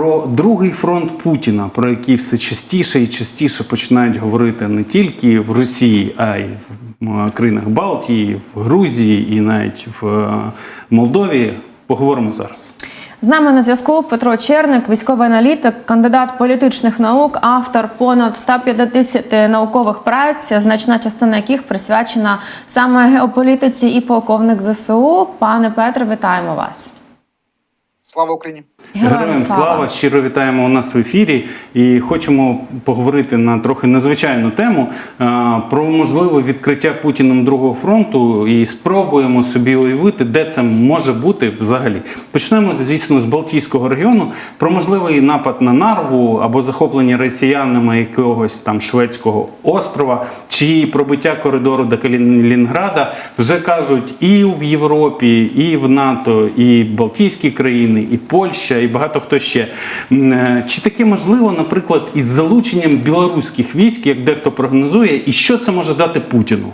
про другий фронт Путіна, про який все частіше і частіше починають говорити не тільки в Росії, а й в країнах Балтії, в Грузії і навіть в е, Молдові. Поговоримо зараз. З нами на зв'язку Петро Черник, військовий аналітик, кандидат політичних наук, автор понад 150 наукових праць, значна частина яких присвячена саме геополітиці і полковник ЗСУ. Пане Петре, вітаємо вас. Слава Україні! Героям слава! Щиро вітаємо у нас в ефірі. І хочемо поговорити на трохи незвичайну тему е, про можливе відкриття Путіним другого фронту. І спробуємо собі уявити, де це може бути взагалі. Почнемо, звісно, з Балтійського регіону. Про можливий напад на Нарву або захоплення росіянами якогось там шведського острова, чи пробиття коридору до Калінінграда. Вже кажуть і в Європі, і в НАТО, і Балтійські країни, і Польща, і багато хто ще. Е, Чи таке можливо, наприклад, із залученням білоруських військ, як дехто прогнозує, і що це може дати Путіну?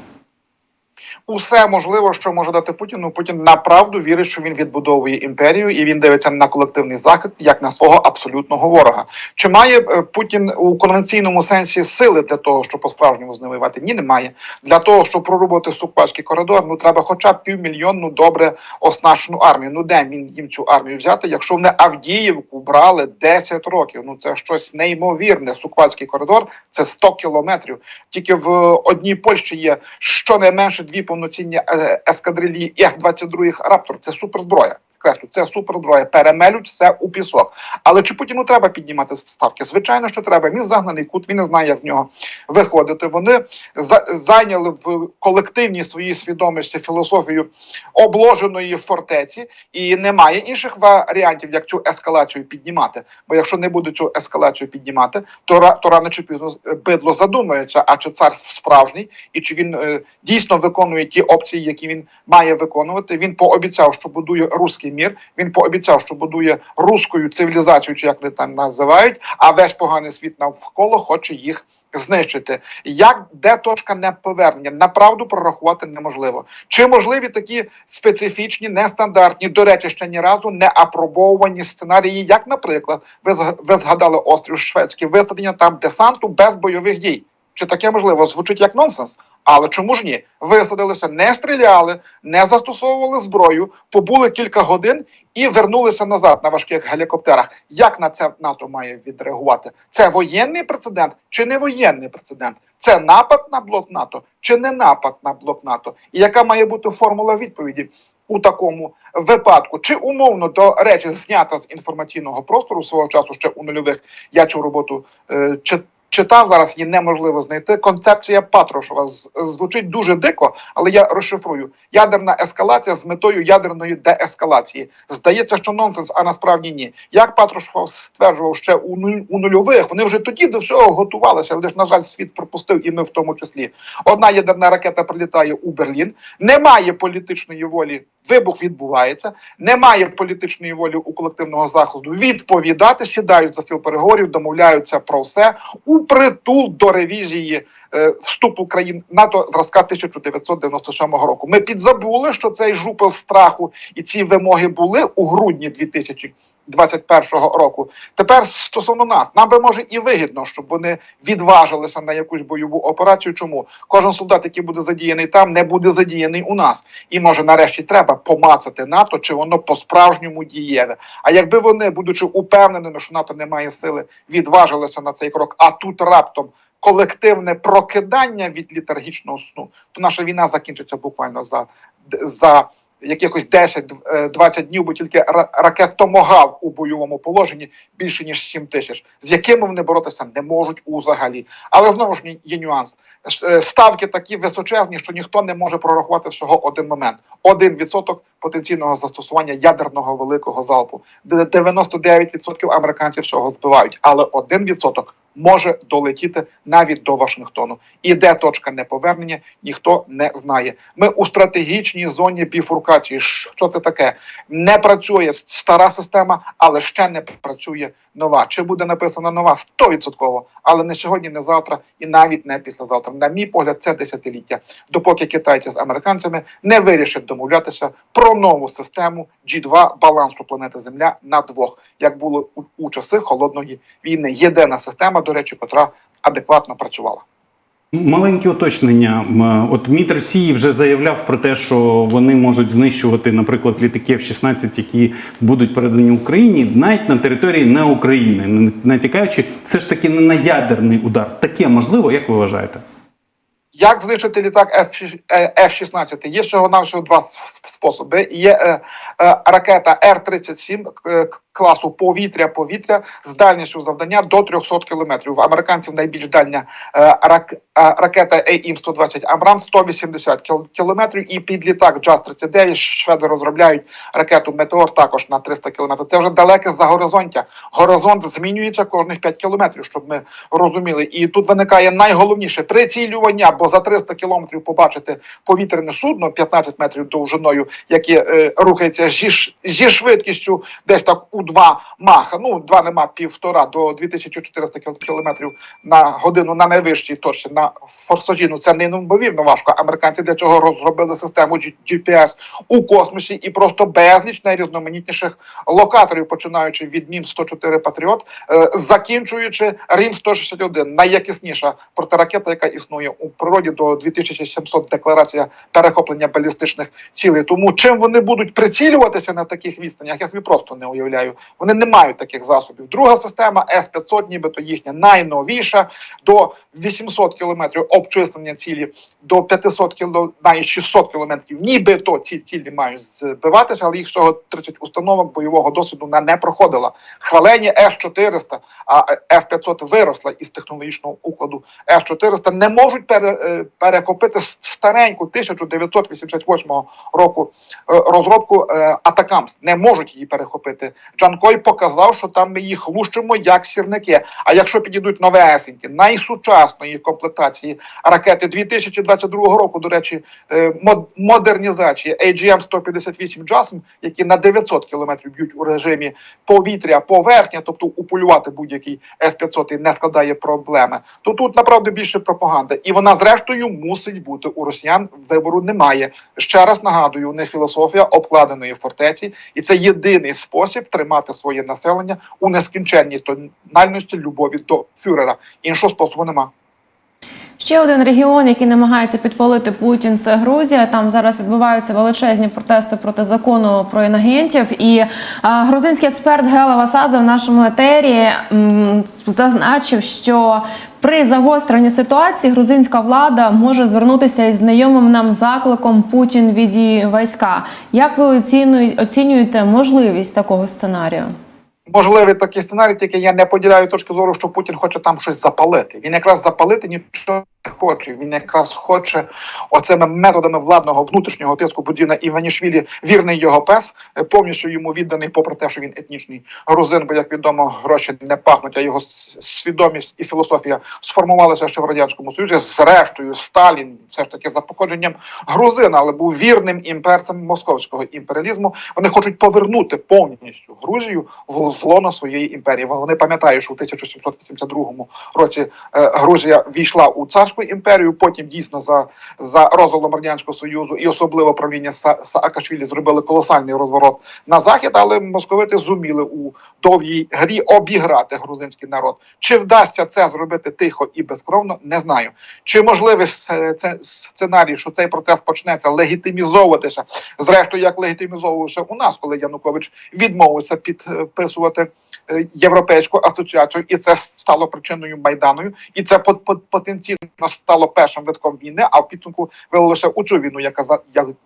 Усе можливо, що може дати Путіну. Путін направду вірить, що він відбудовує імперію, і він дивиться на колективний захід як на свого абсолютного ворога. Чи має е, Путін у конвенційному сенсі сили для того, щоб по справжньому з ним воювати? Ні, немає. Для того, щоб прорубати сукпальський коридор, ну треба хоча б півмільйонну добре оснащену армію. Ну де він їм цю армію взяти, якщо вони Авдіївку брали 10 років? Ну це щось неймовірне. Суквальський коридор це 100 кілометрів. Тільки в одній Польщі є щонайменше дві повноцінні е, ескадрилі F-22 Раптор. Це суперзброя. Креслю, це суперзброя. Перемелють все у пісок. Але чи Путіну треба піднімати ставки? Звичайно, що треба. Він загнаний кут, він не знає, як з нього виходити. Вони за- зайняли в колективній своїй свідомості філософію обложеної фортеці, і немає інших варіантів, як цю ескалацію піднімати. Бо якщо не буде цю ескалацію піднімати, то, то рано чи пізно бидло задумається, а чи цар справжній, і чи він е, дійсно виконує ті опції, які він має виконувати. Він пообіцяв, що будує руський мір. Він пообіцяв, що будує руською цивілізацію, чи як вони там називають, а весь поганий світ навколо хоче їх. Знищити як де точка неповернення направду прорахувати неможливо. Чи можливі такі специфічні, нестандартні, до речі, ще ні разу не апробовані сценарії, як, наприклад, ви ви згадали острів Шведський, висадення там десанту без бойових дій. Чи таке можливо? Звучить як нонсенс. Але чому ж ні? Висадилися, не стріляли, не застосовували зброю, побули кілька годин і вернулися назад на важких гелікоптерах. Як на це НАТО має відреагувати? Це воєнний прецедент чи не воєнний прецедент? Це напад на блок НАТО чи не напад на блок НАТО? І яка має бути формула відповіді? У такому випадку, чи умовно до речі, знята з інформаційного простору свого часу ще у нульових я цю роботу е, читав зараз, її неможливо знайти. Концепція Патрушева звучить дуже дико, але я розшифрую: ядерна ескалація з метою ядерної деескалації. Здається, що нонсенс, а насправді ні. Як Патрушев стверджував ще у нуль у нульових, вони вже тоді до всього готувалися, але ж на жаль, світ пропустив, і ми в тому числі. Одна ядерна ракета прилітає у Берлін, немає політичної волі. Вибух відбувається, немає політичної волі у колективного заходу відповідати, сідають за стіл переговорів, домовляються про все у притул до ревізії е, вступу країн НАТО зразка 1997 року. Ми підзабули, що цей жупел страху і ці вимоги були у грудні 2021 року. Тепер стосовно нас, нам би може і вигідно, щоб вони відважилися на якусь бойову операцію. Чому кожен солдат, який буде задіяний там, не буде задіяний у нас, і може нарешті треба помацати НАТО, чи воно по-справжньому дієве. А якби вони, будучи упевненими, що НАТО не має сили, відважилися на цей крок, а тут раптом. Колективне прокидання від літаргічного сну, то наша війна закінчиться буквально за, за якихось 10-20 днів, бо тільки ра- ракет Томогав у бойовому положенні більше ніж 7 тисяч, з якими вони боротися не можуть узагалі. Але знову ж є нюанс. Е, Ставки такі височезні, що ніхто не може прорахувати всього один момент. Один відсоток потенційного застосування ядерного великого залпу. Де 99% американців всього збивають, але один відсоток може долетіти навіть до Вашингтону. І де точка неповернення, ніхто не знає. Ми у стратегічній зоні біфуркації. Що це таке? Не працює стара система, але ще не працює нова. Чи буде написана нова? 100%. Але не сьогодні, не завтра і навіть не післязавтра. На мій погляд, це десятиліття. Допоки китайці з американцями не вирішать домовлятися про нову систему G2 балансу планети Земля на двох, як було у, часи холодної війни. Єдина система, до речі, котра адекватно працювала. Маленьке уточнення. От МІД Росії вже заявляв про те, що вони можуть знищувати, наприклад, літаки F-16, які будуть передані Україні, навіть на території не України, натякаючи все ж таки не на ядерний удар. Таке можливо, як ви вважаєте? Як знищити літак е, F-16? Є всього навсього два способи. Є е, е, ракета Р-37 е, к- класу повітря-повітря з дальністю завдання до 300 кілометрів. В американців найбільш дальня е, рак, е, ракета AIM-120 Абрам 180 кіл- кілометрів. І під літак JAS-39 шведи розробляють ракету Метеор також на 300 кілометрів. Це вже далеке за горизонтя. Горизонт змінюється кожних 5 кілометрів, щоб ми розуміли. І тут виникає найголовніше прицілювання, бо за 300 кілометрів побачити повітряне судно 15 метрів довжиною, яке е, рухається зі, зі швидкістю десь так у 2 маха. Ну, 2 нема півтора до 2400 кіл- кілометрів на годину на найвищій точці на форсажі. Ну це неймовірно важко. Американці для цього розробили систему GPS у космосі і просто безліч найрізноманітніших локаторів, починаючи від Мін 104 Патріот, е, закінчуючи Рім 161 найякісніша протиракета, яка існує у природі до 2700 декларація перехоплення балістичних цілей. Тому чим вони будуть прицілюватися на таких відстанях, я собі просто не уявляю. Вони не мають таких засобів. Друга система С-500, нібито їхня найновіша, до 800 кілометрів обчислення цілі, до 500 кіло, навіть 600 кілометрів. Нібито ці цілі мають збиватися, але їх всього 30 установок бойового досвіду не проходила. Хвалені С-400, а С-500 виросла із технологічного укладу С-400, не можуть пере, е, перехопити стареньку 1988 року е, розробку е, Атакамс. Не можуть її перехопити. Джанкой показав, що там ми їх лущимо як сірники. А якщо підійдуть новесенькі, найсучасної комплектації ракети 2022 року, до речі, е, мод- модернізації AGM-158 JASM, які на 900 кілометрів б'ють у режимі повітря, поверхня, тобто уполювати будь-який С-500 не складає проблеми. То тут направду більше пропаганда, і вона зрештою мусить бути у росіян. Вибору немає. Ще раз нагадую, не філософія обкладеної фортеці, і це єдиний спосіб тримати своє населення у нескінченній тональності любові до фюрера. Іншого способу нема. Ще один регіон, який намагається підпалити Путін, це Грузія. Там зараз відбуваються величезні протести проти закону про інагентів. І а, грузинський експерт Гела Васадзе в нашому етері м, зазначив, що при загостренні ситуації грузинська влада може звернутися із знайомим нам закликом Путін віді війська. Як ви оцінюєте можливість такого сценарію? Можливий такий сценарій, тільки я не поділяю точки зору, що Путін хоче там щось запалити. Він якраз запалити нічого хоче. Він якраз хоче оцими методами владного внутрішнього тиску Будіна Іванішвілі, вірний його пес, е, повністю йому відданий, попри те, що він етнічний грузин, бо як відомо, гроші не пахнуть, а його свідомість і філософія сформувалися ще в радянському союзі. Зрештою, Сталін, все ж таки за походженням грузин, але був вірним імперцем московського імперіалізму. Вони хочуть повернути повністю Грузію в в лоно своєї імперії. Вони пам'ятають, що у 1782 році е, Грузія війшла у царську імперію. Потім дійсно за, за розвалом радянського союзу і особливо правління Са- Саакашвілі зробили колосальний розворот на захід, але московити зуміли у довгій грі обіграти грузинський народ. Чи вдасться це зробити тихо і безкровно, не знаю. Чи можливий це сценарій, що цей процес почнеться легітимізовуватися, зрештою, як легітимізовувався у нас, коли Янукович відмовився підписувати е, європейську асоціацію, і це стало причиною майданою, і це пот- пот- потенційно стало першим витком війни, а в підсумку вилилося у цю війну, яка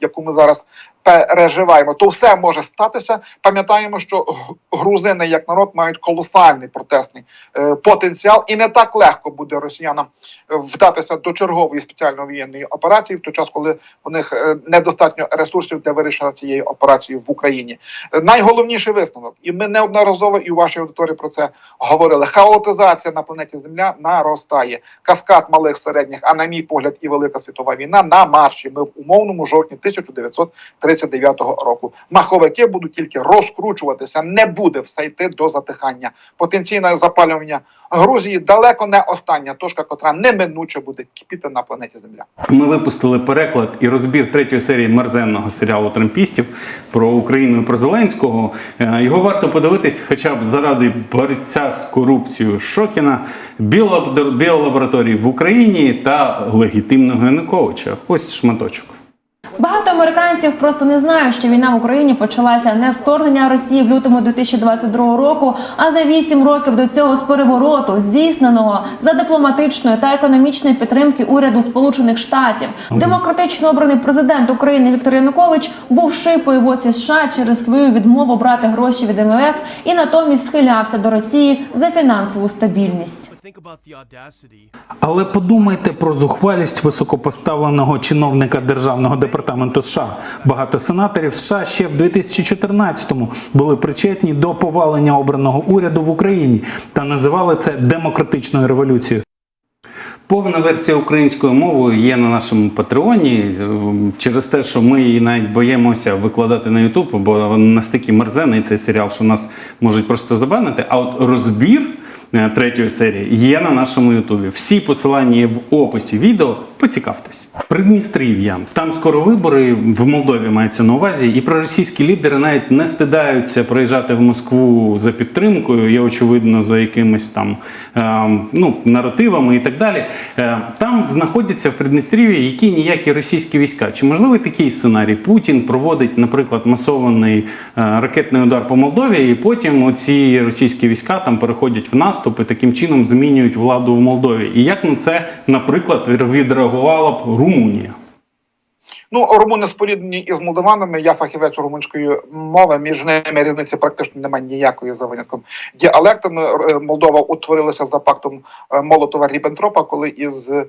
яку ми зараз переживаємо. То все може статися. Пам'ятаємо, що грузини як народ мають колосальний протестний е, потенціал, і не так легко буде росіянам е, вдатися до чергової спеціальної воєнної операції, в той час, коли у них е, недостатньо ресурсів для вирішення цієї операції в Україні. Найголовніший висновок, і ми неодноразово і у вашій аудиторії про це говорили. Хаотизація на планеті Земля наростає. Каскад малих середніх, а на мій погляд, і велика світова війна на марші. Ми в умовному жовтні 1939 року. Маховики будуть тільки розкручуватися, не буде все йти до затихання. Потенційне запалювання Грузії далеко не остання точка, котра неминуче буде кипіти на планеті Земля. Ми випустили переклад і розбір третьої серії мерзенного серіалу Трампістів про Україну і про Зеленського. Е, Його варто подивитись, хоча б заради борця з корупцією Шокіна, біолаб- біолабораторії в Україні та легітимного Януковича. Ось шматочок. Багато американців просто не знають, що війна в Україні почалася не з вторгнення Росії в лютому 2022 року, а за вісім років до цього з перевороту, здійсненого за дипломатичної та економічної підтримки уряду Сполучених Штатів. Демократично обраний президент України Віктор Янукович був шипою в оці США через свою відмову брати гроші від МВФ і натомість схилявся до Росії за фінансову стабільність. Але подумайте про зухвалість високопоставленого чиновника Державного департаменту США. Багато сенаторів США ще в 2014-му були причетні до повалення обраного уряду в Україні та називали це демократичною революцією. Повна версія українською мовою є на нашому патреоні через те, що ми її навіть боїмося викладати на Ютуб, бо настільки мерзений цей серіал, що нас можуть просто забанити. А от розбір третьої серії є на нашому Ютубі. Всі посилання є в описі відео. Поцікавтесь. Придністрів'я. Там скоро вибори в Молдові мається на увазі, і проросійські лідери навіть не стидаються приїжджати в Москву за підтримкою, є очевидно за якимись там е, ну, наративами і так далі. Е, там знаходяться в Придністрів'ї які ніякі російські війська. Чи можливий такий сценарій? Путін проводить, наприклад, масований е, ракетний удар по Молдові, і потім оці російські війська там переходять в наступ і таким чином змінюють владу в Молдові. І як на це, наприклад, відреагувала б Румунія? Ну, румуни споріднені із молдаванами. Я фахівець румунської мови. Між ними різниці практично немає ніякої за винятком діалектами. Е, Молдова утворилася за пактом е, Молотова Ріббентропа, коли із е,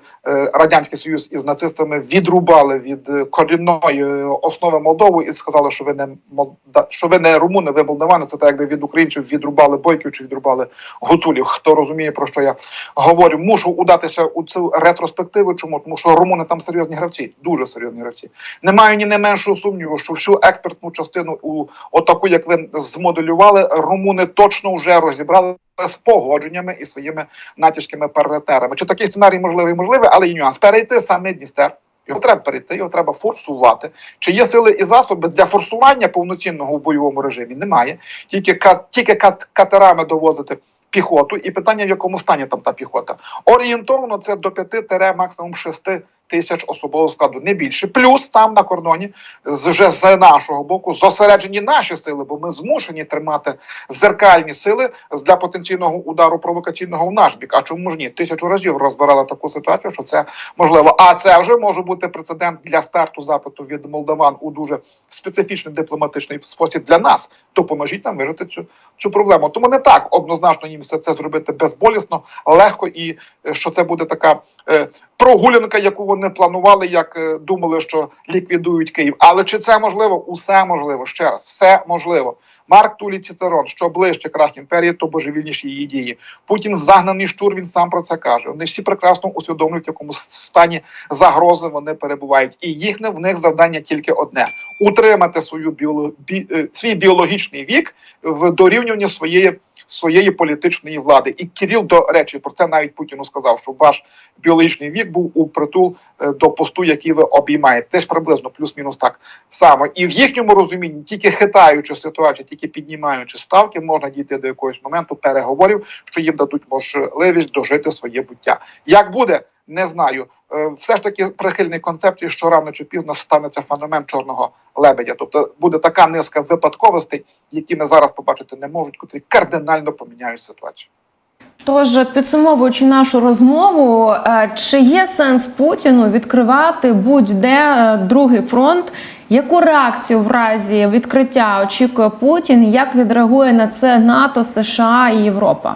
радянський союз із нацистами відрубали від корінної основи Молдову і сказали, що ви не молда, що ви не румуни, ви молдавани. Це так, якби від українців відрубали бойків чи відрубали гуцулів. Хто розуміє про що я говорю? Мушу удатися у цю ретроспективу. Чому тому, що румуни там серйозні гравці, дуже серйозні гравці. Не маю ні не меншого сумніву, що всю експертну частину у отаку, як ви змоделювали, румуни точно вже розібрали. З погодженнями і своїми натяжкими партнерами. Чи такий сценарій можливий, можливий, але і нюанс. Перейти саме Дністер. Його треба перейти, його треба форсувати. Чи є сили і засоби для форсування повноцінного в бойовому режимі? Немає. Тільки тільки кат- катерами довозити піхоту, і питання в якому стані там та піхота. Орієнтовно це до 5 максимум 6 тисяч особового складу, не більше. Плюс там на кордоні вже з нашого боку зосереджені наші сили, бо ми змушені тримати зеркальні сили для потенційного удару провокаційного в наш бік. А чому ж ні? Тисячу разів розбирали таку ситуацію, що це можливо. А це вже може бути прецедент для старту запиту від молдаван у дуже специфічний дипломатичний спосіб для нас. Допоможіть нам вирішити цю, цю проблему. Тому не так однозначно їм все це зробити безболісно, легко і е, що це буде така е, прогулянка, яку вони планували, як е, думали, що ліквідують Київ. Але чи це можливо? Усе можливо. Ще раз, все можливо. Марк Тулі Цицерон, що ближче крах імперії, то божевільніші її дії. Путін загнаний щур, він сам про це каже. Вони всі прекрасно усвідомлюють, в якому стані загрози вони перебувають, і їхнє в них завдання тільки одне: утримати свою біоло... бі... е, свій біологічний вік в дорівнюванні своєї. Своєї політичної влади, і Кирил, до речі, про це навіть Путіну сказав, що ваш біологічний вік був у притул е, до посту, який ви обіймаєте, теж приблизно плюс-мінус так само. І в їхньому розумінні, тільки хитаючи ситуацію, тільки піднімаючи ставки, можна дійти до якогось моменту переговорів, що їм дадуть можливість дожити своє буття. Як буде, не знаю. Е, Все ж таки прихильний концепції, що рано чи пізно станеться феномен чорного лебедя. Тобто буде така низка випадковостей, які ми зараз побачити не можуть, котрі кардинально поміняють ситуацію. Тож, підсумовуючи нашу розмову, е, чи є сенс Путіну відкривати будь-де е, другий фронт? Яку реакцію в разі відкриття очікує Путін? Як відреагує на це НАТО, США і Європа?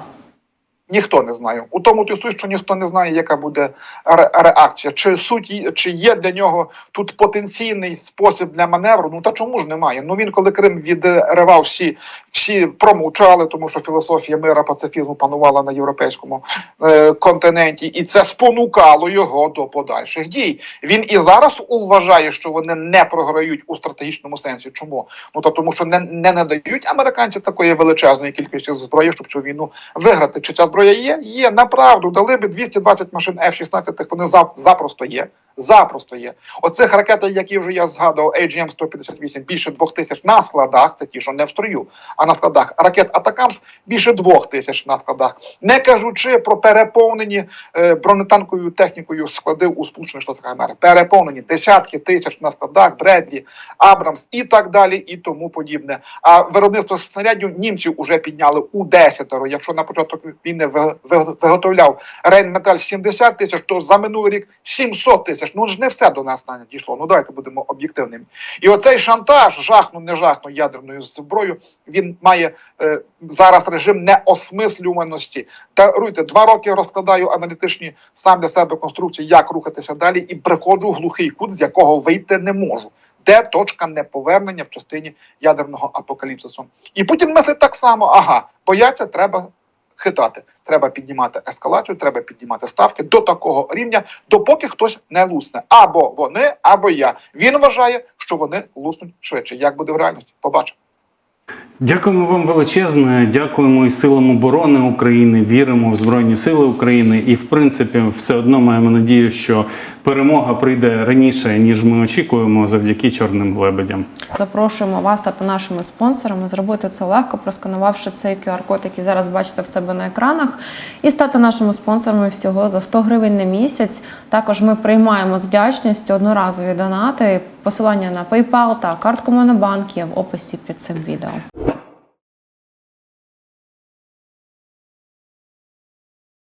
Ніхто не знає. У тому ти суть, що ніхто не знає, яка буде ре- реакція. Чи суть чи є для нього тут потенційний спосіб для маневру? Ну та чому ж немає? Ну він, коли Крим відривав всі, всі промовчали, тому що філософія мира пацифізму панувала на європейському е, континенті, і це спонукало його до подальших дій. Він і зараз вважає, що вони не програють у стратегічному сенсі. Чому? Ну та тому, що не, не надають американці такої величезної кількості зброї, щоб цю війну виграти. Чи ця зброя є? Є направду. Дали би 220 машин F-16, вони зап- запросто є. Запросто є. Оцих ракет, які вже я згадував, AGM-158, більше двох тисяч на складах. Це ті, що не в строю, а на складах. Ракет Атакамс більше двох тисяч на складах. Не кажучи про переповнені е, бронетанковою технікою склади у Сполучених Штатах Америки. Переповнені десятки тисяч на складах, Бредлі, Абрамс і так далі, і тому подібне. А виробництво снарядів німців уже підняли у десятеро. Якщо на початок війни ви- виготовляв Рейнметаль 70 тисяч, то за минулий рік 700 тисяч. Ну ж не все до нас не дійшло. Ну давайте будемо об'єктивними. І оцей шантаж, жахну, не жахну ядерною зброєю, він має е, зараз режим неосмислюваності. Даруйте, два роки розкладаю аналітичні сам для себе конструкції, як рухатися далі, і приходжу в глухий кут, з якого вийти не можу. Де точка неповернення в частині ядерного апокаліпсису? І Путін мислить так само: ага, бояться, треба хитати, треба піднімати ескалацію, треба піднімати ставки до такого рівня, допоки хтось не лусне. Або вони, або я. Він вважає, що вони луснуть швидше. Як буде в реальності? Побачимо. Дякуємо вам величезне. Дякуємо і силам оборони України. Віримо в Збройні Сили України. І, в принципі, все одно маємо надію, що перемога прийде раніше, ніж ми очікуємо, завдяки чорним лебедям. Запрошуємо вас стати нашими спонсорами. Зробити це легко, просканувавши цей QR-код, який зараз бачите в себе на екранах, і стати нашими спонсорами всього за 100 гривень на місяць. Також ми приймаємо з вдячністю одноразові донати. Посилання на PayPal та картку Монобанк є в описі під цим відео.